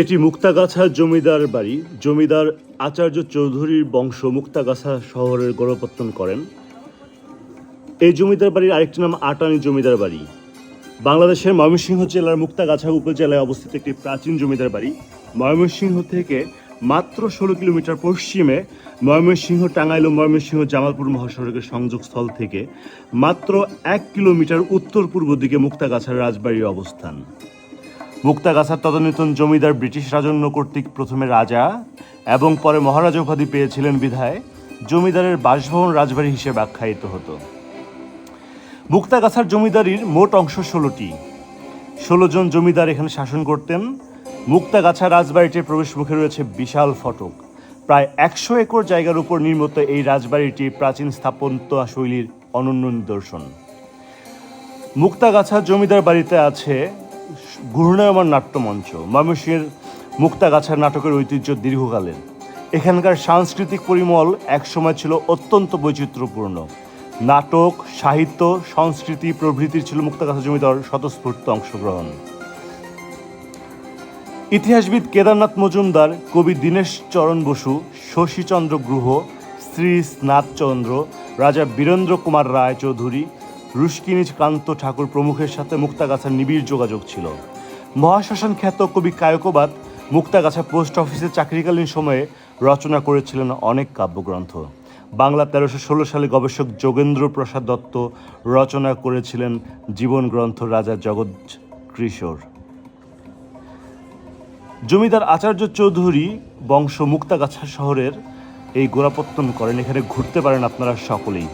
এটি মুক্তাগাছার জমিদার বাড়ি। জমিদার আচার্য চৌধুরীর বংশ মুক্তাগাছা শহরের গড়পত্তন করেন। এই জমিদার বাড়ির আরেকটি নাম আটানি জমিদার বাড়ি। বাংলাদেশের ময়মনসিংহ জেলার মুক্তাগাছা উপজেলায় অবস্থিত একটি প্রাচীন জমিদার বাড়ি। ময়মনসিংহ থেকে মাত্র ষোলো কিলোমিটার পশ্চিমে ময়মনসিংহ, টাঙ্গাইল ও ময়মনসিংহ জামালপুর মহাসড়কের সংযোগস্থল থেকে মাত্র এক কিলোমিটার উত্তর পূর্ব দিকে মুক্তাগাছার রাজবাড়ির অবস্থান। মুক্তাগাছার তদানীতন জমিদার ব্রিটিশ রাজন্য কর্তৃক প্রথমে রাজা এবং পরে মহারাজা উপাধি পেয়েছিলেন বিধায় জমিদারের বাসভবন রাজবাড়ি হিসেবে আখ্যায়িত হতো। মুক্তাগাছার জমিদারির মোট অংশ ষোলোটি। ষোলো জন জমিদার এখানে শাসন করতেন। মুক্তাগাছা রাজবাড়িটির প্রবেশ মুখে রয়েছে বিশাল ফটক। প্রায় একশো একর জায়গার উপর নির্মিত এই রাজবাড়িটি প্রাচীন স্থাপত্য শৈলীর অনন্য নিদর্শন। মুক্তাগাছা জমিদার বাড়িতে আছে ঘূর্ণায়মান নাট্যমঞ্চ ময়মনসিংহের মুক্তাগাছার নাটকের ঐতিহ্য দীর্ঘকালের। এখানকার সাংস্কৃতিক পরিমল একসময় ছিল অত্যন্ত বৈচিত্র্যপূর্ণ। নাটক, সাহিত্য, সংস্কৃতি প্রভৃতির ছিল মুক্তাগাছা জমিদার স্বতঃস্ফূর্ত অংশগ্রহণ। ইতিহাসবিদ কেদারনাথ মজুমদার, কবি দীনেশ চরণ বসু, শশীচন্দ্র গুহ, শ্রী স্নাতচন্দ্র, রাজা বীরেন্দ্র কুমার রায় চৌধুরী রুশকিনীজ কান্ত ঠাকুর প্রমুখের সাথে মুক্তাগাছার নিবিড় যোগাযোগ ছিল। মহাশ্মশান খ্যাত কবি কায়কবাদ মুক্তাগাছা পোস্ট অফিসে চাকরিকালীন সময়ে রচনা করেছিলেন অনেক কাব্যগ্রন্থ। বাংলা তেরোশো ষোলো সালে গবেষক যোগেন্দ্র প্রসাদ দত্ত রচনা করেছিলেন জীবন গ্রন্থ রাজা জগৎ কিশোর জমিদার আচার্য চৌধুরী বংশ মুক্তাগাছা শহরের এই গোড়াপত্তন করেন। এখানে ঘুরতে পারেন আপনারা সকলেই।